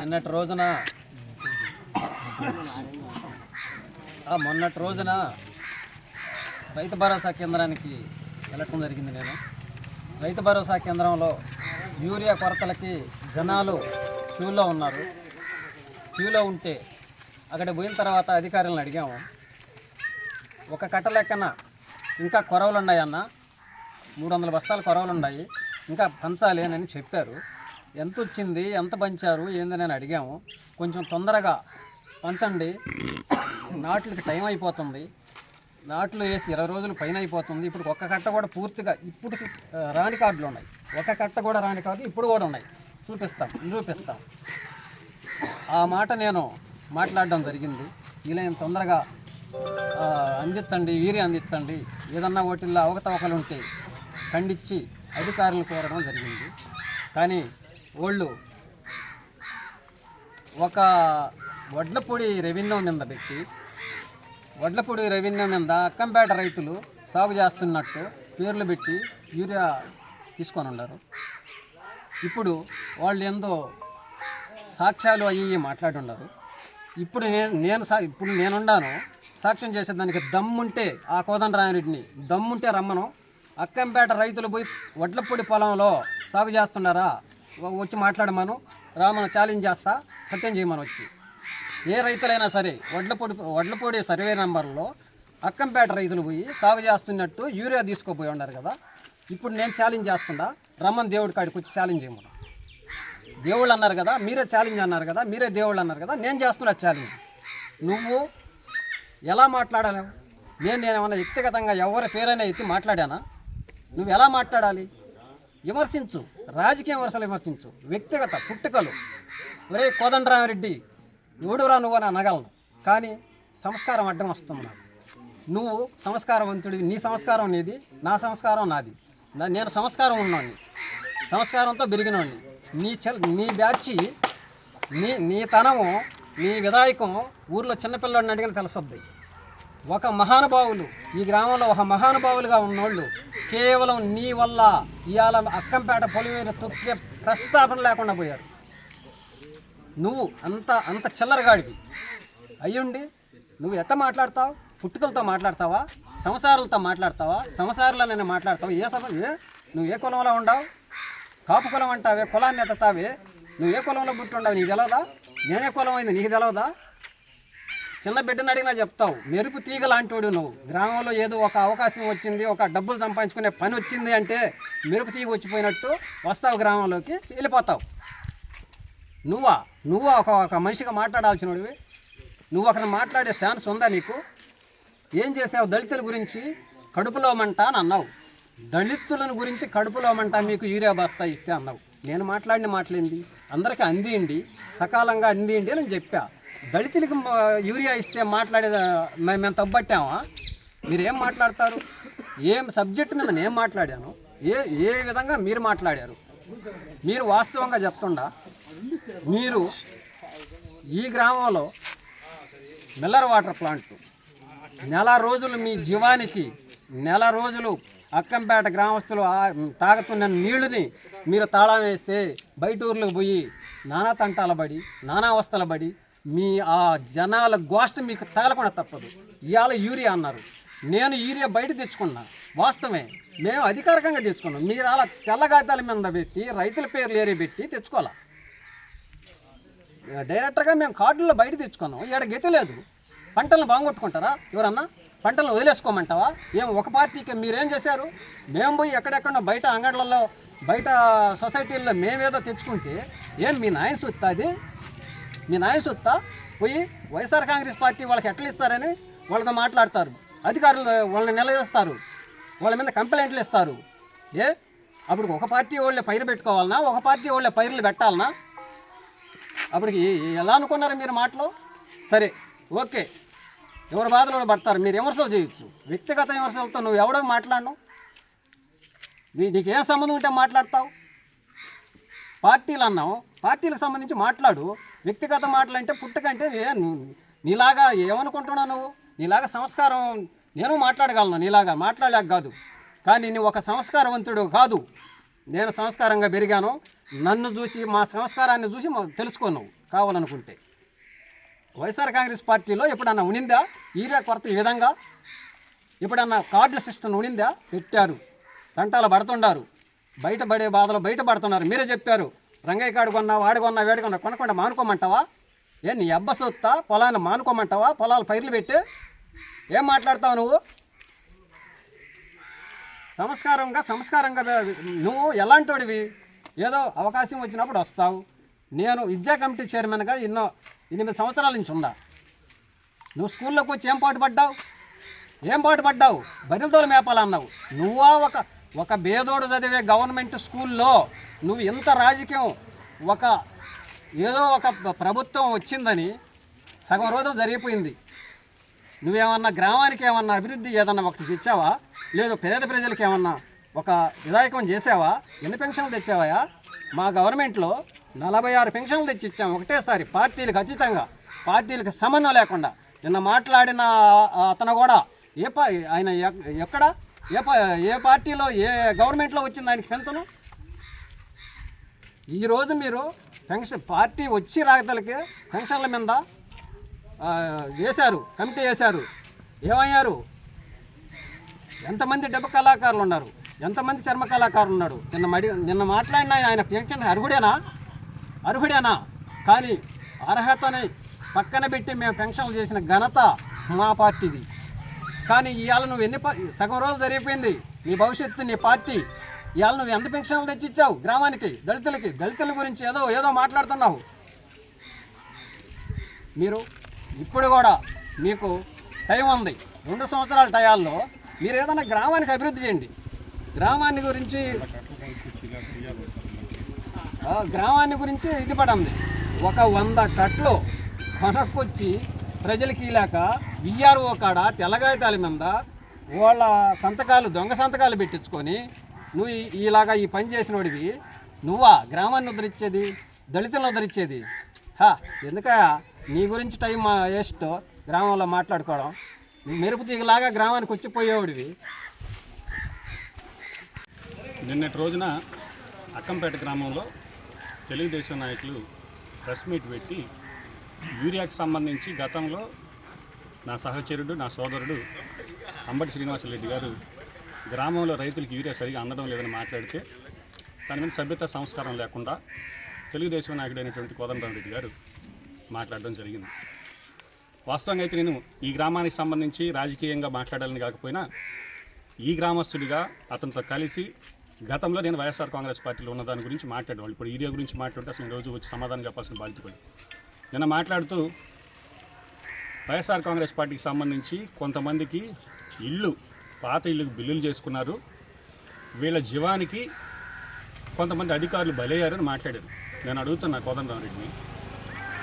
నిన్నటి రోజున. మొన్నటి రోజున రైతు భరోసా కేంద్రానికి వెళ్ళటం జరిగింది నేను. రైతు భరోసా కేంద్రంలో యూరియా కొరతలకి జనాలు క్యూలో ఉన్నారు. క్యూలో ఉంటే అక్కడ పోయిన తర్వాత అధికారులను అడిగాము. ఒక కట్ట లెక్కన ఇంకా కొరవలు ఉన్నాయన్న. మూడు వందల బస్తాలు కొరవలు ఉన్నాయి. ఇంకా పంచాలేనని చెప్పారు. ఎంత వచ్చింది ఎంత పంచారు? ఏందని అని అడిగాము. కొంచెం తొందరగా పంచండి. నాట్లకి టైం అయిపోతుంది. నాట్లు వేసి ఇరవై రోజులు పైన అయిపోతుంది. ఇప్పుడు ఒక్క కట్ట కూడా పూర్తిగా ఇప్పుడు రాని కార్డులు ఉన్నాయి. ఒక కట్ట కూడా రాని కార్డు ఇప్పుడు కూడా ఉన్నాయి. చూపిస్తాం. చూపిస్తాం. ఆ మాట నేను మాట్లాడడం జరిగింది. వీలైన తొందరగా అందించండి వీరి అందించండి. ఏదన్నా వాటిల్లో అవకతవకలు ఉంటే ఖండించి అధికారులను కోరడం జరిగింది. కానీ వాళ్ళు ఒక వడ్లపొడి రెవెన్యూ నింద పెట్టి వడ్లపొడి రెవెన్యూ నింద అక్కంపేట రైతులు సాగు చేస్తున్నట్టు పేర్లు పెట్టి యూరియా తీసుకొని ఉన్నారు. ఇప్పుడు వాళ్ళు ఏందో సాక్ష్యాలు అయ్యి మాట్లాడి ఉన్నారు. ఇప్పుడు నేను నేను సా ఇప్పుడు నేనున్నాను సాక్ష్యం చేసేదానికి దమ్ముంటే ఆ కోదండరామరెడ్డిని దమ్ముంటే రమ్మను అక్కంపేట రైతులు పోయి వడ్లపొడి పొలంలో సాగు చేస్తున్నారా? వచ్చి మాట్లాడమను. రామను ఛాలెంజ్ చేస్తా. సత్యం చేయమని వచ్చి. ఏ రైతులైనా సరే వడ్లపొడి వడ్లపొడి సర్వే నెంబర్లో అక్కంపేట రైతులు పోయి సాగు చేస్తున్నట్టు యూరియా తీసుకోపోయి ఉన్నారు కదా. ఇప్పుడు నేను ఛాలెంజ్ చేస్తుండా రమ్మని దేవుడి కాడికి వచ్చి ఛాలెంజ్ చేయమను. దేవుళ్ళు అన్నారు కదా మీరే ఛాలెంజ్ అన్నారు కదా మీరే దేవుళ్ళు అన్నారు కదా నేను చేస్తున్నా ఛాలెంజ్ నువ్వు ఎలా మాట్లాడలేవు నేను నేను ఏమన్నా వ్యక్తిగతంగా ఎవరి పేరైనా ఎత్తి మాట్లాడానా? నువ్వు ఎలా మాట్లాడాలి? విమర్శించు. రాజకీయ విమర్శలు విమర్శించు. వ్యక్తిగత పుట్టుకలు. ఒరే కోదండరామరెడ్డి ఎవడురా నువ్వు అని అనగలను. కానీ సంస్కారం అడ్డం వస్తుంది నాకు. నువ్వు సంస్కారవంతుడివి. నీ సంస్కారం నీది నా సంస్కారం నాది. నా- నేను సంస్కారం ఉన్నవాడిని సంస్కారంతో పెరిగినవాడిని నీ చెల్ నీ బ్యాచి నీ నీ తనము నీ విధాయకం ఊర్లో చిన్నపిల్లడిని అడిగిన తెలుస్తుంది ఒక మహానుభావులు. ఈ గ్రామంలో ఒక మహానుభావులుగా ఉన్నోళ్ళు. కేవలం నీ వల్ల ఇవాళ అక్కంపేట పొలిమేర తొక్కే ప్రస్తాపన లేకుండా పోయారు. నువ్వు అంత అంత చిల్లరగాడివి. అయ్యుండి నువ్వు ఎట్ట మాట్లాడతావు? పుట్టుకలతో మాట్లాడతావా? సంసారాలతో మాట్లాడతావా? సంసారాలు నేను మాట్లాడతావు? ఏ సభ? ఏ? నువ్వు ఏ కులంలో ఉండవు? కాపు కులం అంటావే? కులాన్ని ఎత్తావే నువ్వు ఏ కులంలో పుట్టి ఉండవు? నీకు తెలవదా? నేనే కులం అయింది నీకు తెలవదా? చిన్న బిడ్డను అడిగినా చెప్తావు. మెరుపు తీగ లాంటివాడు నువ్వు. గ్రామంలో ఏదో ఒక అవకాశం వచ్చింది ఒక డబ్బులు సంపాదించుకునే పని వచ్చింది అంటే మెరుపు తీగ వచ్చిపోయినట్టు వస్తావు గ్రామంలోకి వెళ్ళిపోతావు. నువ్వా? నువ్వు ఒక ఒక మనిషిగా మాట్లాడాల్సినవి నువ్వు ఒకరిని మాట్లాడే ఛాన్స్ ఉందా నీకు? ఏం చేసావు దళితుల గురించి కడుపులో మంట అని అన్నావు. దళితులను గురించి కడుపులో మంట మీకు యూరియా బస్తా ఇస్తే అన్నావు. నేను మాట్లాడిన మాటలేంది? అందరికీ అందియండి. సకాలంగా అందియండి అని చెప్పా. దళితులకి యూరియా ఇస్తే మాట్లాడేది మేము మేము తప్పట్టామా మీరు ఏం మాట్లాడతారు? ఏం సబ్జెక్ట్ మీద నేను మాట్లాడాను? ఏ ఏ విధంగా మీరు మాట్లాడారు? మీరు వాస్తవంగా చెప్తుండా? మీరు ఈ గ్రామంలో మిల్లర్ వాటర్ ప్లాంట్ నెల రోజులు మీ జీవానికి నెల రోజులు అక్కంపేట గ్రామస్తులు తాగుతున్న నీళ్ళని మీరు తాళం వేస్తే బయట ఊర్లకు పోయి నానా తంటాల పడి నానా అవస్థల పడి మీ ఆ జనాల గోష్ట మీకు తగలకుండా తప్పదు. ఇవాళ యూరియా అన్నారు. నేను యూరియా బయట తెచ్చుకున్నా. వాస్తవమే మేము అధికారికంగా తెచ్చుకున్నాం. మీరు అలా తెల్ల కాగితాల మీద పెట్టి రైతుల పేర్లు ఏరే పెట్టి తెచ్చుకోవాలా? డైరెక్టర్గా మేము కార్డుల్లో బయట తెచ్చుకున్నాం. ఇక్కడ గతి లేదు. పంటలను బాగొట్టుకుంటారా ఎవరన్నా? పంటలను వదిలేసుకోమంటావా? ఏం ఒక పార్టీకి మీరేం చేశారు? మేము పోయి ఎక్కడెక్కడో బయట అంగడ్లలో బయట సొసైటీల్లో మేమేదో తెచ్చుకుంటే ఏం మీ నాయన సొత్తా అది? మీ నాయసొత్తా పోయి వైఎస్ఆర్ కాంగ్రెస్ పార్టీ వాళ్ళకి ఎట్లా ఇస్తారని వాళ్ళతో మాట్లాడతారు. అధికారులు వాళ్ళని నిలదీస్తారు. వాళ్ళ మీద కంప్లైంట్లు ఇస్తారు. ఏ? అప్పుడు ఒక పార్టీ వాళ్ళే పైరు పెట్టుకోవాలనా? ఒక పార్టీ వాళ్ళే పైర్లు పెట్టాలనా? అప్పటికి ఎలా అనుకున్నారు మీరు మాటలు? సరే ఓకే. ఎవరి బాధలో పడతారు? మీరు విమర్శలు చేయొచ్చు. వ్యక్తిగత విమర్శలతో నువ్వు ఎవడో మాట్లాడను? నీ నీకు ఏం సంబంధం ఉంటే మాట్లాడతావు? పార్టీలు అన్నావు. పార్టీలకు సంబంధించి మాట్లాడు. వ్యక్తిగత మాటలు అంటే పుట్టుకంటే నీలాగా ఏమనుకుంటున్నావు నువ్వు? నీలాగా సంస్కారం నేను మాట్లాడగలను నీలాగా మాట్లాడలేక కాదు. కానీ నువ్వు ఒక సంస్కారవంతుడు కాదు. నేను సంస్కారంగా పెరిగాను. నన్ను చూసి మా సంస్కారాన్ని చూసి తెలుసుకున్నావు కావాలనుకుంటే. వైఎస్ఆర్ కాంగ్రెస్ పార్టీలో ఎప్పుడన్నా ఉనిందా? ఈరా కొరత ఈ విధంగా? ఎప్పుడన్నా కార్డుల సిస్టమ్ ఉనిందా? పెట్టారు. తంటాలు పడుతుండారు. బయట పడే బాధలు బయట పడుతున్నారు. మీరే చెప్పారు. రంగయ్య కాడు కొన్నా వాడు కొన్నా వేడి కొన్నా కొనకుండా మానుకోమంటావా? ఏ నీ అబ్బ సొత్తా పొలాన్ని మానుకోమంటావా? పొలాలు పైర్లు పెట్టి. ఏం మాట్లాడతావు నువ్వు? సంస్కారంగా సంస్కారంగా నువ్వు ఎలాంటివి ఏదో అవకాశం వచ్చినప్పుడు వస్తావు. నేను విద్యా కమిటీ చైర్మన్గా ఎన్నో ఎనిమిది సంవత్సరాల నుంచి ఉన్నా. నువ్వు స్కూల్లోకి వచ్చి ఏం పాటు పడ్డావు ఏం పాటు పడ్డావు బరిలతోలు మేపాలన్నావు. నువ్వా ఒక ఒక బేదోడు చదివే గవర్నమెంట్ స్కూల్లో నువ్వు ఇంత రాజకీయం ఒక ఏదో ఒక ప్రభుత్వం వచ్చిందని సగం రోజు జరిగిపోయింది. నువ్వేమన్నా గ్రామానికి ఏమన్నా అభివృద్ధి ఏదన్నా ఒకటి తెచ్చావా? లేదు పేద ప్రజలకు ఏమన్నా ఒక విధాయకం చేసావా? ఎన్ని పెన్షన్లు తెచ్చావా మా గవర్నమెంట్లో నలభై ఆరు పెన్షన్లు తెచ్చి ఇచ్చాం ఒకటేసారి పార్టీలకు అతీతంగా. పార్టీలకు సంబంధం లేకుండా. నిన్న మాట్లాడిన అతను కూడా ఏ పా ఆయన ఎక్కడ? ఏ పా ఏ పార్టీలో ఏ గవర్నమెంట్లో వచ్చింది ఆయనకి పెంచను ఈరోజు మీరు పెన్షన్ పార్టీ వచ్చి రాగతలకి పెన్షన్ల మీద వేశారు కమిటీ వేశారు. ఏమయ్యారు? ఎంతమంది డబ్బు కళాకారులు ఉన్నారు? ఎంతమంది చర్మ కళాకారులు ఉన్నారు? నిన్న మడి నిన్న మాట్లాడిన ఆయన- పెన్షన్ అర్హుడేనా? అర్హుడేనా? కానీ అర్హతని పక్కన పెట్టి మేము పెన్షన్లు చేసిన ఘనత మా పార్టీది. కానీ ఇవాళ నువ్వు ఎన్ని సగం రోజులు జరిగిపోయింది. నీ భవిష్యత్తు నీ పార్టీ. ఇవాళ నువ్వు ఎంత పెన్షన్లు తెచ్చిచ్చావు గ్రామానికి దళితులకి? దళితుల గురించి ఏదో ఏదో మాట్లాడుతున్నావు. మీరు ఇప్పుడు కూడా మీకు టైం ఉంది. రెండు సంవత్సరాల టయాల్లో మీరు ఏదైనా గ్రామానికి అభివృద్ధి చేయండి. గ్రామాన్ని గురించి గ్రామాన్ని గురించి ఇది పడింది ఒక వంద కట్లు కొనక్కొచ్చి ప్రజలకి ఇలాక విఆర్ఓ కాడ తెల్లగాయతాల మీద వాళ్ళ సంతకాలు దొంగ సంతకాలు పెట్టించుకొని నువ్వు ఇలాగా ఈ పని చేసినోడివి. నువ్వా గ్రామాన్ని ఉద్ధరించేది? దళితులను ఉద్ధరించేది? హా ఎందుక నీ గురించి టైం వేస్ట్. గ్రామంలో మాట్లాడుకోవడం. నువ్వు మెరుపు తీగలాగా గ్రామానికి వచ్చిపోయేవాడివి. నిన్నటి రోజున అక్కంపేట గ్రామంలో తెలుగుదేశం నాయకులు ప్రెస్ మీట్ పెట్టి యూరియాకి సంబంధించి గతంలో నా సహచరుడు నా సోదరుడు అంబటి శ్రీనివాసరెడ్డి గారు గ్రామంలో రైతులకు యూరియా సరిగా అందడం లేదని మాట్లాడితే దాని మీద సభ్యత సంస్కారం లేకుండా తెలుగుదేశం నాయకుడైనటువంటి కోదండరామరెడ్డి గారు మాట్లాడడం జరిగింది. వాస్తవంగా అయితే నేను ఈ గ్రామానికి సంబంధించి రాజకీయంగా మాట్లాడాలని కాకపోయినా ఈ గ్రామస్తుడిగా అతనితో కలిసి గతంలో నేను వైఎస్ఆర్ కాంగ్రెస్ పార్టీలో ఉన్న దాని గురించి మాట్లాడేవాళ్ళు. ఇప్పుడు ఏరియా గురించి మాట్లాడితే అసలు రోజు వచ్చి సమాధానం చెప్పాల్సిన బాధ్యత కూడా నిన్న మాట్లాడుతూ వైఎస్ఆర్ కాంగ్రెస్ పార్టీకి సంబంధించి కొంతమందికి ఇల్లు పాత ఇల్లుకు బిల్లులు చేసుకున్నారు. వీళ్ళ జీవానికి కొంతమంది అధికారులు బలయ్యారని మాట్లాడారు. నేను అడుగుతున్నా కోదండరామరెడ్డిని.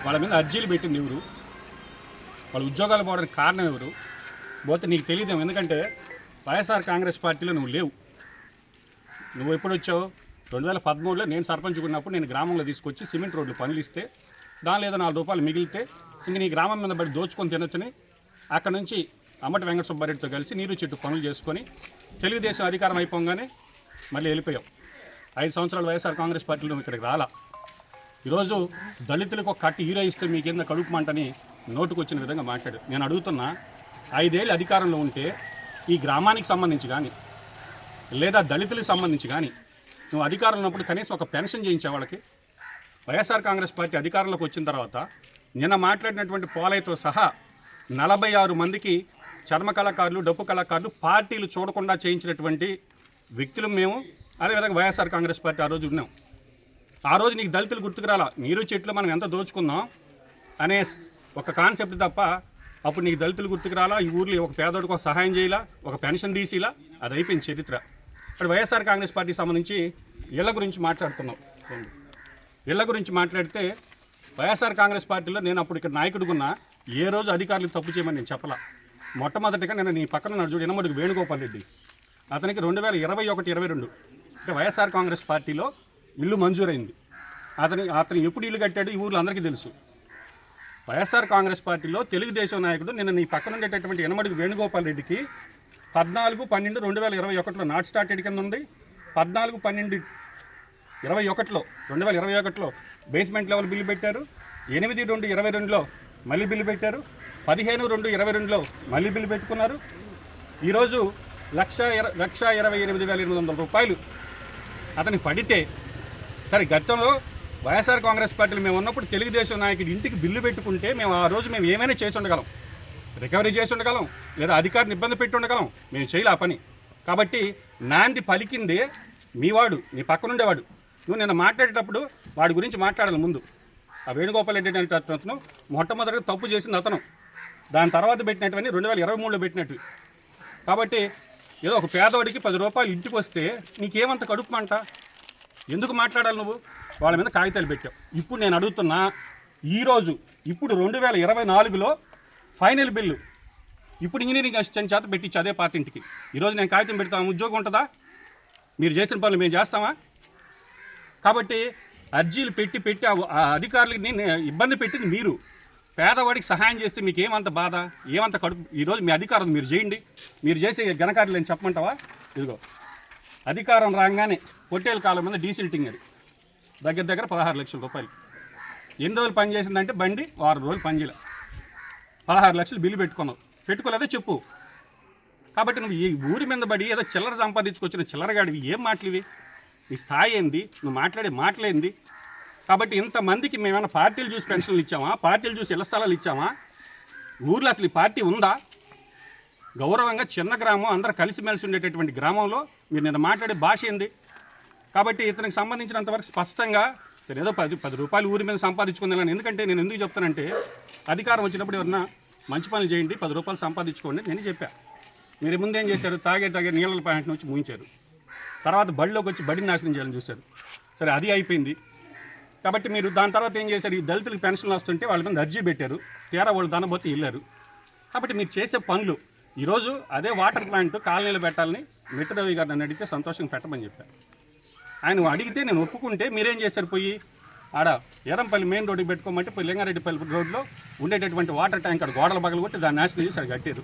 వాళ్ళ మీద అర్జీలు పెట్టింది ఎవరు? వాళ్ళ ఉద్యోగాలు పోవడానికి కారణం ఎవరు? పోతే నీకు తెలియదేమో ఎందుకంటే వైఎస్ఆర్ కాంగ్రెస్ పార్టీలో నువ్వు లేవు. నువ్వు ఎప్పుడు వచ్చావు? రెండు వేల పదమూడులో నేను సర్పంచ్ ఉన్నప్పుడు నేను గ్రామంలో తీసుకొచ్చి సిమెంట్ రోడ్లు పనులు ఇస్తే దానిలో ఏదో నాలుగు రూపాయలు మిగిలితే ఇంక నీ గ్రామం మీద పడి దోచుకొని తినొచ్చని అక్కడ నుంచి అమ్మటి వెంకట సుబ్బారెడ్డితో కలిసి నీరు చెట్టు పనులు చేసుకొని తెలుగుదేశం అధికారం అయిపోగానే మళ్ళీ వెళ్ళిపోయావు ఐదు సంవత్సరాలు వైఎస్ఆర్ కాంగ్రెస్ పార్టీలో నువ్వు ఇక్కడికి రాలా. ఈరోజు దళితులకు ఒక కట్టి హీరో ఇస్తే మీ కింద కడుపు మంటని నోటుకొచ్చిన విధంగా మాట్లాడు. నేను అడుగుతున్నా ఐదేళ్ళు అధికారంలో ఉంటే ఈ గ్రామానికి సంబంధించి కానీ లేదా దళితులకు సంబంధించి కానీ నువ్వు అధికారంలో ఉన్నప్పుడు కనీసం ఒక పెన్షన్ చేయించే వాళ్ళకి వైఎస్ఆర్ కాంగ్రెస్ పార్టీ అధికారంలోకి వచ్చిన తర్వాత నిన్న మాట్లాడినటువంటి పోలయ్యతో సహా నలభై ఆరు మందికి చర్మ కళాకారులు డప్పు కళాకారులు పార్టీలు చూడకుండా చేయించినటువంటి వ్యక్తులు మేము. అదేవిధంగా వైఎస్ఆర్ కాంగ్రెస్ పార్టీ ఆ రోజు ఉన్నాం. ఆ రోజు నీకు దళితులు గుర్తుకు రాలా నీరు చెట్లు మనం ఎంత దోచుకుందాం అనే ఒక కాన్సెప్ట్ తప్ప అప్పుడు నీకు దళితులు గుర్తుకు రాలా ఈ ఊర్లో ఒక పేదోడికి ఒక సహాయం చేయాలా? ఒక పెన్షన్ తీసిలా? అది అయిపోయింది చరిత్ర. ఇప్పుడు వైఎస్ఆర్ కాంగ్రెస్ పార్టీకి సంబంధించి ఇళ్ళ గురించి మాట్లాడుతున్నాం. ఇళ్ళ గురించి మాట్లాడితే వైఎస్ఆర్ కాంగ్రెస్ పార్టీలో నేను అప్పుడు ఇక్కడ నాయకుడుకున్నా ఏ రోజు అధికారులకు తప్పు చేయమని నేను చెప్పలా. మొట్టమొదటిగా నేను నీ పక్కన నడుచుడు చూడు ఎనమడుగు వేణుగోపాల్ రెడ్డి. అతనికి రెండు వేల ఇరవై ఒకటి ఇరవై రెండు అంటే వైఎస్ఆర్ కాంగ్రెస్ పార్టీలో ఇల్లు మంజూరైంది. అతని అతను ఎప్పుడు ఇల్లు కట్టాడు ఈ ఊర్లో అందరికీ తెలుసు. వైఎస్ఆర్ కాంగ్రెస్ పార్టీలో తెలుగుదేశం నాయకుడు నిన్న నీ పక్కన ఉండేటటువంటి ఎనమడుగు వేణుగోపాల్ రెడ్డికి పద్నాలుగు పన్నెండు రెండు వేల ఇరవై ఒకటిలో నాట్ స్టార్టెడ్ కింద ఉంది. పద్నాలుగు పన్నెండు ఇరవై ఒకటిలో రెండు వేల ఇరవై ఒకటిలో బేస్మెంట్ లెవెల్ బిల్లు పెట్టారు. ఎనిమిది రెండు ఇరవై రెండులో మళ్ళీ బిల్లు పెట్టారు. పదిహేను రెండు ఇరవై రెండులో మళ్ళీ బిల్లు పెట్టుకున్నారు. ఈరోజు లక్ష ఇర లక్ష ఇరవై ఎనిమిది వేల ఎనిమిది వందల రూపాయలు అతనికి పడితే సరే గతంలో వైఎస్ఆర్ కాంగ్రెస్ పార్టీలు మేము ఉన్నప్పుడు తెలుగుదేశం నాయకుడి ఇంటికి బిల్లు పెట్టుకుంటే మేము ఆ రోజు మేము ఏమైనా చేసి ఉండగలం. రికవరీ చేసి ఉండగలం లేదా అధికారిని ఇబ్బంది పెట్టి ఉండగలం మేము చేయలే ఆ పని. కాబట్టి నాంది పలికిందే మీవాడు మీ పక్కనుండేవాడు నువ్వు నిన్న మాట్లాడేటప్పుడు వాడి గురించి మాట్లాడాలి ముందు. ఆ వేణుగోపాల్ రెడ్డి అనే అతను మొట్టమొదటిగా తప్పు చేసింది అతను. దాని తర్వాత పెట్టినటువంటి రెండు వేల ఇరవై మూడులో పెట్టినట్టు. కాబట్టి ఏదో ఒక పేదవాడికి పది రూపాయలు ఇంటికి వస్తే నీకేమంత కడుపు మంట? ఎందుకు మాట్లాడాలి నువ్వు? వాళ్ళ మీద కాగితాలు పెట్టావు. ఇప్పుడు నేను అడుగుతున్నా ఈరోజు ఇప్పుడు రెండు వేల ఇరవై నాలుగులో ఫైనల్ బిల్లు ఇప్పుడు ఇంజనీరింగ్ అసిస్టెంట్ చేత పెట్టించి అదే పాతింటికి ఈరోజు నేను కాగితం పెడతాను ఉద్యోగం ఉంటుందా? మీరు చేసిన పనులు మేము చేస్తామా? కాబట్టి అర్జీలు పెట్టి పెట్టి ఆ- ఆ అధికారులకి ఇబ్బంది పెట్టింది మీరు. పేదవాడికి సహాయం చేస్తే మీకు ఏమంత బాధ? ఏమంత కడుపు? ఈరోజు మీ అధికారం మీరు చేయండి. మీరు చేసే ఘనకార్యాలు నేను చెప్పమంటావా? ఇదిగో అధికారం రాగానే పొట్టేల కాలం మీద డీసిల్టింగ్ అది. దగ్గర దగ్గర పదహారు లక్షల రూపాయలు. ఎన్ని రోజులు పని చేసిందంటే బండి వారం రోజులు పనిచేయలే పదహారు లక్షలు బిల్లు పెట్టుకున్నావు. పెట్టుకోలేదో చెప్పు. కాబట్టి నువ్వు ఈ ఊరి మీద పడి ఏదో చిల్లర సంపాదించుకొచ్చిన చిల్లరగాడివి. ఏం మాటలు ఇవి నీ స్థాయి ఏంది? నువ్వు మాట్లాడే మాటలేంది? కాబట్టి ఇంతమందికి మేమైనా పార్టీలు చూసి పెన్షన్లు ఇచ్చామా? పార్టీలు చూసి ఇళ్ళ స్థలాలు ఇచ్చామా? ఊర్లో అసలు ఈ పార్టీ ఉందా? గౌరవంగా చిన్న గ్రామం అందరూ కలిసిమెలిసి ఉండేటటువంటి గ్రామంలో మీరు నిన్న మాట్లాడే భాష ఏంది? కాబట్టి ఇతనికి సంబంధించినంతవరకు స్పష్టంగా ఇతను ఏదో పది పది రూపాయలు ఊరి మీద సంపాదించుకుందాలని. ఎందుకంటే నేను ఎందుకు చెప్తానంటే అధికారం వచ్చినప్పుడు ఎవరన్నా మంచి పనులు చేయండి పది రూపాయలు సంపాదించుకోండి నేను చెప్పా. మీరు ముందేం చేశారు? తాగే తాగే నీళ్ళ ప్యాంట్ నుంచి ముగించారు తర్వాత బడిలోకి వచ్చి బడిని నాశనం చేయాలని చూశారు. సరే అది అయిపోయింది. కాబట్టి మీరు దాని తర్వాత ఏం చేశారు? ఈ దళితులకు పెన్షన్లు వస్తుంటే వాళ్ళ మీద అర్జీ పెట్టారు. తీరా వాళ్ళు దానబోతే వెళ్ళారు కాబట్టి మీరు చేసే పనులు ఈరోజు అదే వాటర్ ప్లాంట్ కాలనీలు పెట్టాలని మిట్రరవి గారు నన్ను అడిగితే సంతోషంగా పెట్టమని చెప్పారు ఆయన అడిగితే నేను ఒప్పుకుంటే మీరేం చేశారు పోయి? ఆడ ఎరంపల్లి మెయిన్ రోడ్డు పెట్టుకోమంటే పోయి లింగారెడ్డిపల్లి రోడ్లో ఉండేటటువంటి వాటర్ ట్యాంక్ అక్కడ గోడల పగలు కొట్టి దాన్ని నాశనం చేసి అది కట్టారు.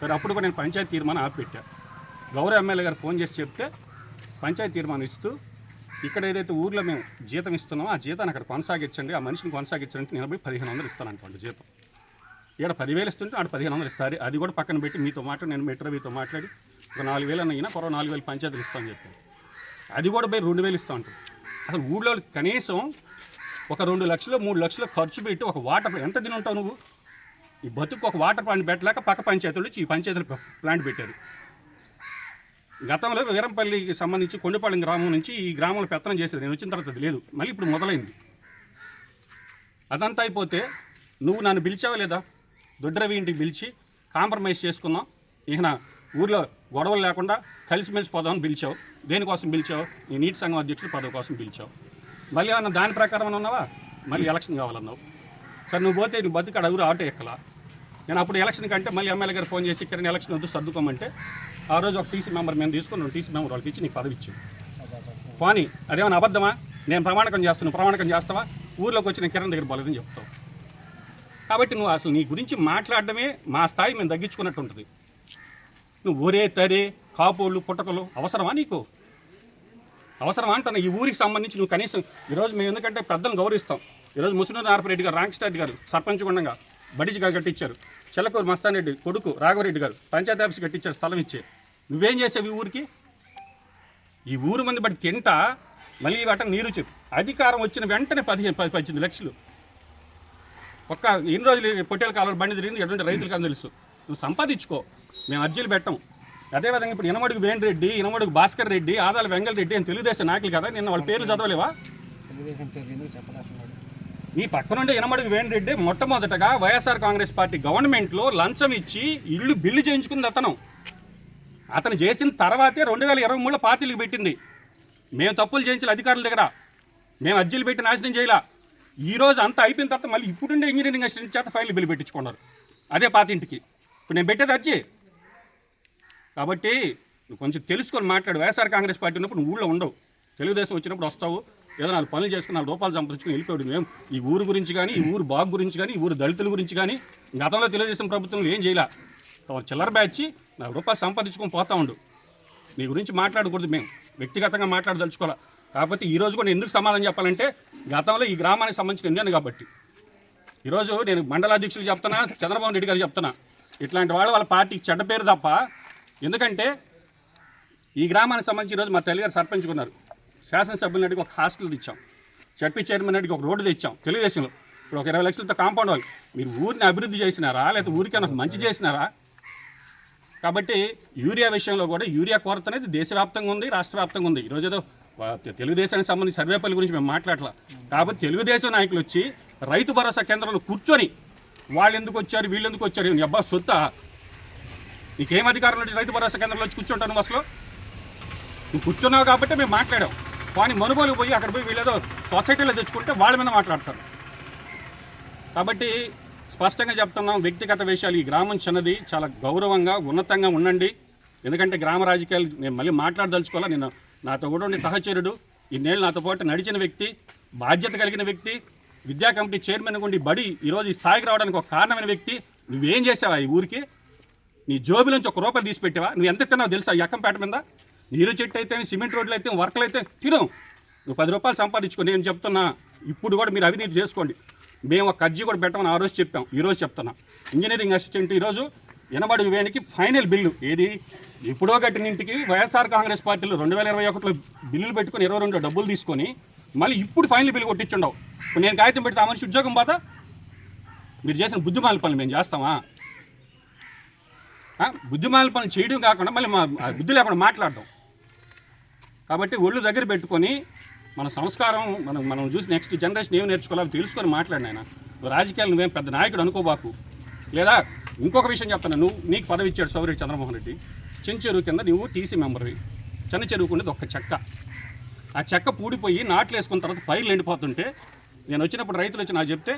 సరే అప్పుడు కూడా నేను పంచాయతీ తీర్మానం ఆపిపెట్టా. గౌరవ ఎమ్మెల్యే గారు ఫోన్ చేసి చెప్తే పంచాయతీ తీర్మానం ఇస్తూ ఇక్కడ ఏదైతే ఊర్లో మేము జీతం ఇస్తున్నామో ఆ జీతాన్ని అక్కడ కొనసాగించండి ఆ మనిషిని కొనసాగించండి నేను పోయి పదిహేను వందలు ఇస్తాను ఇస్తానంటండి జీతం. ఇక్కడ పదివేలు ఇస్తుంటే ఆడ పదిహేను వందలు ఇస్తారు. అది కూడా పక్కన పెట్టి మీతో మాట్లాడి నేను మెట్రవీతో మాట్లాడి ఒక నాలుగు వేలు అన్న కొరవ నాలుగు వేలు పంచాయతీలు ఇస్తామని చెప్పాను అది కూడా పోయి రెండు వేలు ఇస్తా ఉంటాం అసలు ఊళ్ళో కనీసం ఒక రెండు లక్షలు మూడు లక్షలు ఖర్చు పెట్టి ఒక వాటర్ ఎంత తిని ఉంటావు నువ్వు? ఈ బతుకు ఒక వాటర్ ప్లాంట్ పెట్టలేక పక్క పంచాయతీలు ఈ పంచాయతీలు ప్లాంట్ పెట్టారు. గతంలో వీరంపల్లికి సంబంధించి కొండపాలెం గ్రామం నుంచి ఈ గ్రామంలో పెత్తనం చేసేది. నేను వచ్చిన తర్వాత లేదు మళ్ళీ ఇప్పుడు మొదలైంది. అదంతా అయిపోతే నువ్వు నన్ను పిలిచావా లేదా? దొడ్రవి ఇంటికి పిలిచి కాంప్రమైజ్ చేసుకున్నాం. ఇక ఊర్లో గొడవలు లేకుండా కలిసిమెలిసి పోదామని పిలిచావు. దేనికోసం పిలిచావు? నీ నీటి సంఘం అధ్యక్షుడు పదవి కోసం పిలిచావు. మళ్ళీ ఏమన్నా దాని ప్రకారం ఉన్నావా మళ్ళీ ఎలక్షన్ కావాలన్నావు. సరే నువ్వు పోతే నీ బతుకు అడుగురు ఆటో ఎక్కలా? నేను అప్పుడు ఎలక్షన్ కంటే మళ్ళీ ఎమ్మెల్యే గారు ఫోన్ చేసి ఇక్కడ ఎలక్షన్ వద్దు సర్దుకోమంటే ఆ రోజు ఒక టీసీ మెంబర్ మేము తీసుకుని టీసీ మెంబర్ వాళ్ళకి ఇచ్చి నీకు పదవి ఇచ్చావు పోనీ అదేమైనా అబద్ధమా? నేను ప్రమాణకం చేస్తున్నాను ప్రమాణకం చేస్తావా? ఊర్లోకి వచ్చి నేను కిరణ్ దగ్గర పోలేదని చెప్తావు. కాబట్టి నువ్వు అసలు నీ గురించి మాట్లాడడమే మా స్థాయి మేము తగ్గించుకున్నట్టు ఉంటుంది నువ్వు ఒరే తరే కాపోళ్ళు పుట్టకలు అవసరమా నీకు? అవసరమా అంటున్నా ఈ ఊరికి సంబంధించి నువ్వు కనీసం ఈరోజు మేము ఎందుకంటే పెద్దలను గౌరవిస్తాం. ఈరోజు ముసలి నారపరెడ్డి గారు రాంకిస్టారెడ్డి గారు సర్పంచ్ గుండంగా బడిజి గారు కట్టించారు. చెల్లకూరు మస్తానరెడ్డి కొడుకు రాఘవరెడ్డి గారు పంచాయతీ ఆఫీస్ కట్టించారు స్థలం ఇచ్చే. నువ్వేం చేసావు ఈ ఊరికి? ఈ ఊరు మంది బట్టి తింటా మళ్ళీ వాట నీరు చెప్పు. అధికారం వచ్చిన వెంటనే పదిహేను పది పద్దెనిమిది లక్షలు. ఒక్క ఎన్ని రోజులు పొట్టేల కాలం బండి తిరిగింది? ఎటువంటి రైతులకు అని తెలుసు. నువ్వు సంపాదించుకో. మేము అర్జీలు పెట్టాం. అదేవిధంగా ఇప్పుడు ఇనమడుగు వేణిరెడ్డి ఇనమడుగు భాస్కర్ రెడ్డి ఆదాల వెంగళ రెడ్డి అని తెలుగుదేశం నాయకులు కదా నిన్న వాళ్ళ పేర్లు చదవలేవా? తెలుగుదేశం పేరు ఎందుకు మీ పక్క పక్కనుండే ఇనమడుగు వేణిరెడ్డి. మొట్టమొదటగా వైఎస్ఆర్ కాంగ్రెస్ పార్టీ గవర్నమెంట్లో లంచం ఇచ్చి ఇల్లు బిల్లు చేయించుకుంది అతను. అతను చేసిన తర్వాతే రెండు వేల ఇరవై మూడులో పార్టీలకు పెట్టింది. మేము తప్పులు చేయించాలి అధికారుల దగ్గర. మేము అర్జీలు పెట్టి నాశనం చేయాల? ఈ రోజు అంతా అయిపోయిన తర్వాత మళ్ళీ ఇప్పుడుండే ఇంజనీరింగ్ అసిస్టెంట్ చేత ఫైల్ బిల్లు పెట్టించుకున్నారు. అదే పాతింటికి. ఇప్పుడు నేను పెట్టేది అర్జీ. కాబట్టి నువ్వు కొంచెం తెలుసుకొని మాట్లాడు. వైఎస్ఆర్ కాంగ్రెస్ పార్టీ ఉన్నప్పుడు నువ్వు ఊళ్ళో ఉండవు. తెలుగుదేశం వచ్చినప్పుడు వస్తావు. ఏదో నాలుగు పనులు చేసుకుని నాలుగు రూపాయలు సంపాదించుకుని వెళ్ళిపోయాడు. మేము ఈ ఊరు గురించి కానీ ఈ ఊరు బాగు గురించి కానీ ఈ ఊరు దళితుల గురించి కానీ గతంలో తెలుగుదేశం ప్రభుత్వం ఏం చేయలే. తమ చిల్లర బ్యాచ్ నాలుగు రూపాయలు సంపాదించుకొని పోతా ఉండు. నీ గురించి మాట్లాడకూడదు మేము వ్యక్తిగతంగా మాట్లాడదలుచుకోవాలి. కాకపోతే ఈరోజు కూడా ఎందుకు సమాధానం చెప్పాలంటే గతంలో ఈ గ్రామానికి సంబంధించిన ఎన్నాను కాబట్టి. ఈరోజు నేను మండలాధ్యక్షులు చెప్తున్నా చంద్రబాబు రెడ్డి గారు చెప్తున్నా. ఇట్లాంటి వాళ్ళు వాళ్ళ పార్టీకి చెడ్డ పేరు తప్ప ఎందుకంటే ఈ గ్రామానికి సంబంధించి ఈరోజు మా తల్లిగారు సర్పంచుకున్నారు శాసనసభ్యుల నాటికి ఒక హాస్టల్ తెచ్చాం. చట్పీ చైర్మన్ నాటికి ఒక రోడ్డు తెచ్చాం. తెలుగుదేశంలో ఇప్పుడు ఒక ఇరవై లక్షలతో కాంపౌండ్ వాళ్ళు. మీరు ఊరిని అభివృద్ధి చేసినారా? లేకపోతే ఊరికైనా మంచి చేసినారా? కాబట్టి యూరియా విషయంలో కూడా యూరియా కొరత అనేది దేశవ్యాప్తంగా ఉంది రాష్ట్ర వ్యాప్తంగా ఉంది. ఈరోజు ఏదో తెలుగుదేశానికి సంబంధించి సర్వేపల్లి గురించి మేము మాట్లాడలా. కాబట్టి తెలుగుదేశం నాయకులు వచ్చి రైతు భరోసా కేంద్రంలో కూర్చొని వాళ్ళు ఎందుకు వచ్చారు వీళ్ళు ఎందుకు వచ్చారు నీ అబ్బా సొత్త? నీకేం అధికారం రైతు భరోసా కేంద్రంలో వచ్చి కూర్చుంటాను అసలు? నువ్వు కూర్చున్నావు కాబట్టి మేము మాట్లాడాం. కానీ మనుబోలు పోయి అక్కడ పోయి వీళ్ళేదో సొసైటీలో తెచ్చుకుంటే వాళ్ళ మీద మాట్లాడతారు. కాబట్టి స్పష్టంగా చెప్తున్నాం వ్యక్తిగత విషయాలు ఈ గ్రామం చిన్నది చాలా గౌరవంగా ఉన్నతంగా ఉండండి. ఎందుకంటే గ్రామ రాజకీయాలు నేను మళ్ళీ మాట్లాడదలుచుకోవాలా? నేను నాతో కూడా ఉండే సహచరుడు ఇన్నేళ్ళు నాతో పాటు నడిచిన వ్యక్తి బాధ్యత కలిగిన వ్యక్తి విద్యా కమిటీ చైర్మన్ ఉండి బడి ఈరోజు ఈ స్థాయికి రావడానికి ఒక కారణమైన వ్యక్తి. నువ్వేం చేసావా ఈ ఊరికి? నీ జోబులోంచి ఒక రూపాయి తీసి పెట్టావా? నువ్వు ఎంత తిన్నావు తెలుసా ఈ అక్కంపేట మీద? నీరు చెట్టు అయితే సిమెంట్ రోడ్లు అయితే వర్కలు అయితే తిను నువ్వు పది రూపాయలు సంపాదించుకో నేను చెప్తున్నా. ఇప్పుడు కూడా మీరు అవినీతి చేసుకోండి. మేము ఒక అర్జీ కూడా పెట్టమని ఆ రోజు చెప్పాం. ఈరోజు చెప్తున్నా. ఇంజనీరింగ్ అసిస్టెంట్ ఈరోజు ఎనబడి వేనికి ఫైనల్ బిల్లు. ఏది? ఎప్పుడో కట్టిన ఇంటికి వైఎస్ఆర్ కాంగ్రెస్ పార్టీలో రెండు వేల ఇరవై ఒకటిలో బిల్లులు పెట్టుకొని ఇరవై రెండు డబ్బులు తీసుకొని మళ్ళీ ఇప్పుడు ఫైనల్ బిల్లు కొట్టించుండవు. నేను కాగితం పెడితే ఆ మనిషి ఉద్యోగం పోతా మీరు చేసిన బుద్ధిమాల పనులు మేము చేస్తామా? బుద్ధిమాల పనులు చేయడం కాకుండా మళ్ళీ మా బుద్ధి లేకుండా మాట్లాడడం. కాబట్టి ఒళ్ళు దగ్గర పెట్టుకొని మన సంస్కారం మనం మనం చూసి నెక్స్ట్ జనరేషన్ ఏం నేర్చుకోవాలో అవి తెలుసుకొని మాట్లాడినాయన రాజకీయాలు నువ్వేం పెద్ద నాయకుడు అనుకోబాకు లేదా ఇంకొక విషయం చెప్తాను నువ్వు నీకు పదవి ఇచ్చాడు సౌరి చంద్రమోహన్ రెడ్డి. చిన్న చెరువు కింద నువ్వు టీసీ మెంబర్వి. చిన్న చెరువుకు ఒక్క చెక్క. ఆ చెక్క పూడిపోయి నాట్లు వేసుకున్న తర్వాత పైర్లు ఎండిపోతుంటే నేను వచ్చినప్పుడు రైతులు వచ్చి నాకు చెప్తే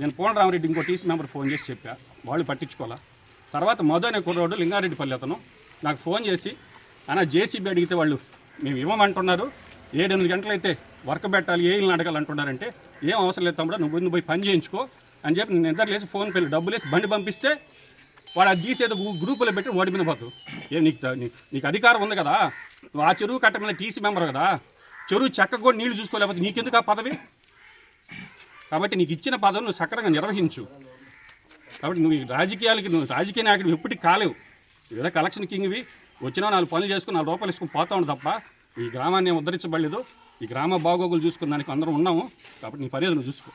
నేను రామరెడ్డి ఇంకో టీసీ మెంబర్ ఫోన్ చేసి చెప్పా వాళ్ళు పట్టించుకోవాలా? తర్వాత మధు అనే కుర్రోడు లింగారెడ్డిపల్లి అతను నాకు ఫోన్ చేసి అన్న జేసీబీ అడిగితే వాళ్ళు మేము ఇవ్వమంటున్నారు. ఏడెనిమిది గంటలైతే వర్క్ పెట్టాలి ఏ ఇల్లు అడగాలి అంటున్నారంటే ఏం అవసరం లేదు తమ్ముడు నువ్వు నువ్వు పోయి పని చేయించుకో అని చెప్పి నేను నిద్ర లేసి ఫోన్ పేలు డబ్బులు వేసి బండి పంపిస్తే వాడు అది తీసేది గ్రూపులో పెట్టి వాడి మీద పోతు ఏ నీకు నీకు అధికారం ఉంది కదా నువ్వు ఆ చెరువు కట్ట మీద టీసీ మెంబర్ కదా చెరువు చెక్క కూడా నీళ్ళు చూసుకోలేకపోతే నీకెందుకు ఆ పదవి? కాబట్టి నీకు ఇచ్చిన పదవి నువ్వు సక్రంగా నిర్వహించు. కాబట్టి నువ్వు ఈ రాజకీయాలకి నువ్వు రాజకీయ నాయకుడు ఎప్పటికీ కాలేవు. ఏదో కలెక్షన్ కింగ్వి వచ్చినా నాలుగు పనులు చేసుకుని నాలుగు రూపాయలు ఇసుకుని పోతా ఉండు తప్ప ఈ గ్రామాన్ని ఉద్ధరించబడలేదు. ఈ గ్రామ బాగోగులు చూసుకున్న దానికి అందరం ఉన్నాము. కాబట్టి నీ పర్యదు నువ్వు చూసుకో.